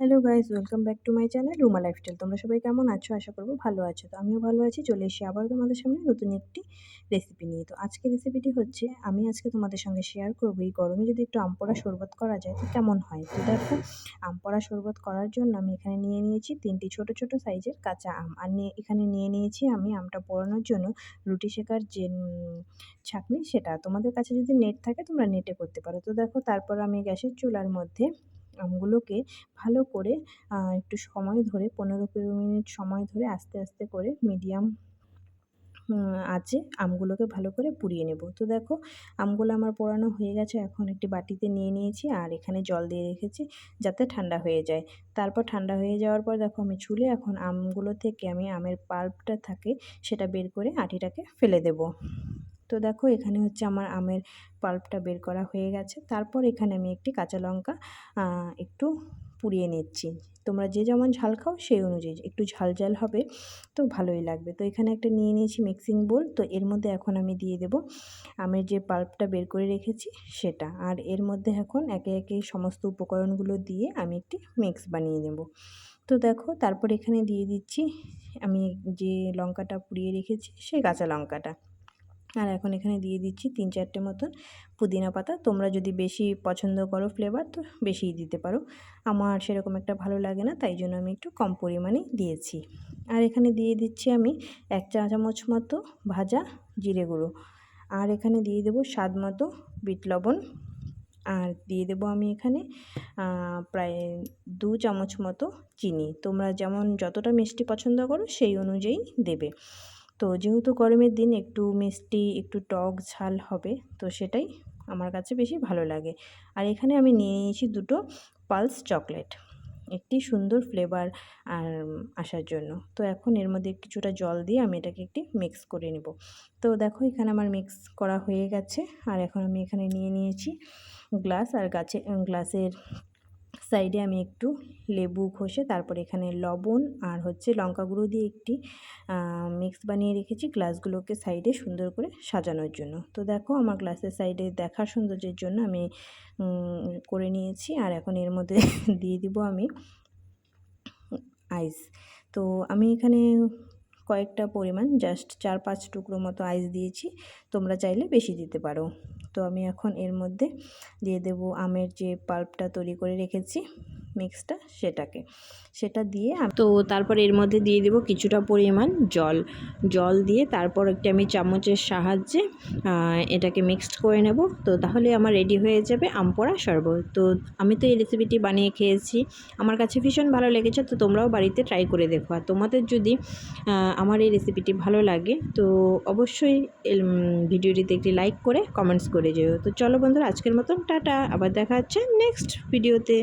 Hello guys welcome back to my channel Ruma lifestyle তোমরা সবাই কেমন আছো? আশা করব ভালো আছো। তো আমিও ভালো আছি। চলে এসে আবার তোমাদের সামনে নতুন একটি রেসিপি নিয়ে। তো আজকে রেসিপিটি হচ্ছে, আমি আজকে তোমাদের সঙ্গে শেয়ার করব। এই গরমে যদি একটু আমপড়া শরবত করা যায়, তো কেমন হয়? তো দেখো, আমপড়া শরবত করার জন্য আমি এখানে নিয়ে নিয়েছি তিনটি ছোট ছোট সাইজের কাঁচা আম। আর নিয়ে, এখানে নিয়ে নিয়েছি আমি আমটা পোড়ানোর জন্য রুটি শেখার যে ছাঁকনি সেটা। তোমাদের কাছে যদি নেট থাকে, তোমরা নেটে করতে পারো। তো দেখো, তারপর আমি গ্যাসের চুলার মধ্যে আমগুলোকে ভালো করে একটু সময় ধরে, পনেরো কুড়ি মিনিট সময় ধরে আস্তে আস্তে করে মিডিয়াম আছে আমগুলোকে ভালো করে পুড়িয়ে নেব। তো দেখো, আমগুলো আমার পোড়ানো হয়ে গেছে, এখন একটি বাটিতে নিয়ে নিয়েছি আর এখানে জল দিয়ে রেখেছি যাতে ঠান্ডা হয়ে যায়। তারপর ঠান্ডা হয়ে যাওয়ার পর দেখো, আমি চুলে এখন আমগুলো থেকে, আমি আমের পাল্পটা থাকে, সেটা বের করে আটিটাকে ফেলে দেব। তো দেখো এখানে হচ্ছে আমার আমের পাল্পটা বের করা হয়ে গেছে। তারপর এখানে আমি একটি কাঁচা লঙ্কা একটু পুড়িয়ে নিচ্ছি। তোমরা যে যেমন ঝাল খাও সেই অনুযায়ী, একটু ঝাল ঝাল হবে, তো ভালোই লাগবে। তো এখানে একটা নিয়ে নিয়েছি মিক্সিং বোল তো এর মধ্যে এখন আমি দিয়ে দেব আমের যে পাল্পটা বের করে রেখেছি সেটা। আর এর মধ্যে এখন একে একে সমস্ত উপকরণগুলো দিয়ে আমি একটি মিক্স বানিয়ে নেব। তো দেখো তারপর এখানে দিয়ে দিচ্ছি আমি যে লঙ্কাটা পুড়িয়ে রেখেছি, সেই কাঁচা লঙ্কাটা। আর এখন এখানে দিয়ে দিচ্ছি তিন চারটে মতন পুদিনা পাতা। তোমরা যদি বেশি পছন্দ করো ফ্লেভার তো বেশিই দিতে পারো। আমার সেরকম একটা ভালো লাগে না, তাই জন্য আমি একটু কম পরিমাণে দিয়েছি। আর এখানে দিয়ে দিচ্ছি আমি এক চা চামচ মতো ভাজা জিরে গুঁড়ো। আর এখানে দিয়ে দেবো স্বাদ মতো বিট লবণ। আর দিয়ে দেবো আমি এখানে প্রায় দু চামচ মতো চিনি। তোমরা যেমন যতটা মিষ্টি পছন্দ করো, সেই অনুযায়ী দেবে। তো যেহেতু গরমের দিন একটু মিষ্টি, একটু টক ঝাল হবে, তো সেটাই আমার কাছে বেশি ভালো লাগে। আর এখানে আমি নিয়ে নিয়েছি দুটো পালস চকলেট, একটি সুন্দর ফ্লেভার আর আসার জন্য। তো এখন এর মধ্যে কিছুটা জল দিয়ে আমি এটাকে একটি মিক্স করে নেব। তো দেখো এখানে আমার মিক্স করা হয়ে গেছে। আর এখন আমি এখানে নিয়ে নিয়েছি গ্লাস আর গাছে গ্লাসের সাইডে আমি একটু লেবু ঘষে তারপর এখানে লবণ আর হচ্ছে লঙ্কা গুঁড়ো দিয়ে একটি মিক্স বানিয়ে রেখেছি গ্লাসগুলোকে সাইডে সুন্দর করে সাজানোর জন্য। তো দেখো আমার গ্লাসের সাইডে দেখার সৌন্দর্যের জন্য আমি করে নিয়েছি আর এখন এর মধ্যে দিয়ে দিব আমি আইস তো আমি এখানে কয়েকটা পরিমাণ জাস্ট চার পাঁচ টুকরো মতো আইস দিয়েছি, তোমরা চাইলে বেশি দিতে পারো। তো আমি এখন এর মধ্যে দিয়ে দেব আমের যে পাল্পটা তৈরি করে রেখেছি। মিক্সটা সেটাকে, সেটা দিয়ে তো তারপর এর মধ্যে দিয়ে দেব কিছুটা পরিমাণ জল। জল দিয়ে তারপর একটি আমি চামচের সাহায্যে এটাকে মিক্সড করে নেব। তো তাহলে আমার রেডি হয়ে যাবে আমপোড়া শরবত। তো আমি তো এই রেসিপিটি বানিয়ে খেয়েছি। আমার কাছে ভীষণ ভালো লেগেছে, তো তোমরাও বাড়িতে ট্রাই করে দেখো। আর তোমাদের যদি আমার এই রেসিপিটি ভালো লাগে, তো অবশ্যই ভিডিওটিতে একটি লাইক করে কমেন্টস করে যেও। তো চলো বন্ধুরা, আজকের মতন টাটা। আবার দেখা হচ্ছে নেক্সট ভিডিওতে